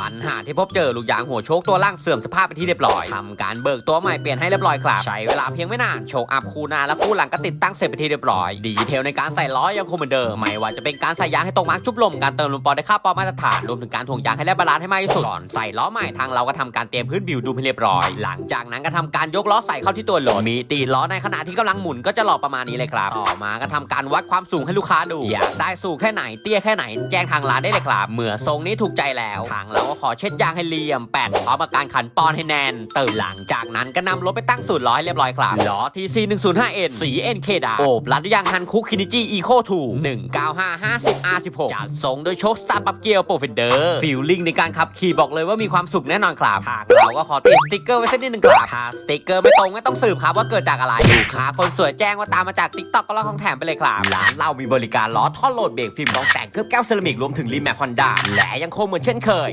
ปัญหาที่พบเจอลูกยางหัวโชคตัวล่างเสื่อมสภาพไปที่เรียบร้อยทำการเบิกตัวใหม่เปลี่ยนให้เรียบร้อยครับใช้เวลาเพียงไม่นานโชคอัพคู่หน้าและคู่หลังก็ติดตั้งเสร็จไปที่เรียบร้อย ดีเทลในการใส่ล้อยังคงเหมือนเดิมไม่ว่าจะเป็นการใส่ยางให้ตรงมาร์กชุบลมการเติมลมปอได้ค่าปอมาตรฐานรวมถึงการถ่วงยางให้ได้บาลานซ์ให้มากที่สุดก่อนใส่ล้อใหม่ทางเราก็ทำการเตรียมพื้นบิวดูให้เรียบร้อย หลังจากนั้นก็ทำการยกล้อใส่เข้าที่ตัวรถมีตีล้อในขณะที่กำลังหมุนก็จะหลอกประมาณนี้เลยครับต่อมาก็ทำการวัดความสูงให้ลูกค้าดูอยากได้สูงแค่ไหนเตี้ยแค่ไหนแจ้งทางร้านได้เลยครับเมื่อทรงนี้ถูกใจแล้วทางเราขอเช็ดยางให้เรียมแป้นพร้อมกับการขันปอนให้แน่นเติมหลังจากนั้นก็นำรถไปตั้งสูตรล้อให้เรียบร้อยครับล้อ TC 105N สี NK ดาโอบรัดด้วยยางฮันคุกคินิจิอีโค2 19550 R16 จัดทรงโดยโชคสตาร์ปับเกียวโปรเฟนเดอร์ฟิลลิ่งในการขับขี่บอกเลยว่ามีความสุขแน่นอนครับทางเราก็ขอติดสติ๊กเกอร์ไว้สักนิดหนึ่งครับถ้าสติ๊กเกอร์ไม่ตรงไม่ต้องสืบครับว่าเกิดจากอะไรลูกค้าคนสวยแจ้งว่าตามมาจากติ๊กต็อกก็รับของแถมไปเลยครับร้านเรามีบริการล้อท่อโหลดเบรกฟิล์มรองแต่งเคลือบแก้วเซรามิกรวมถึงรีแมปฮอนด้าและยังคงเหมือนเช่นเคย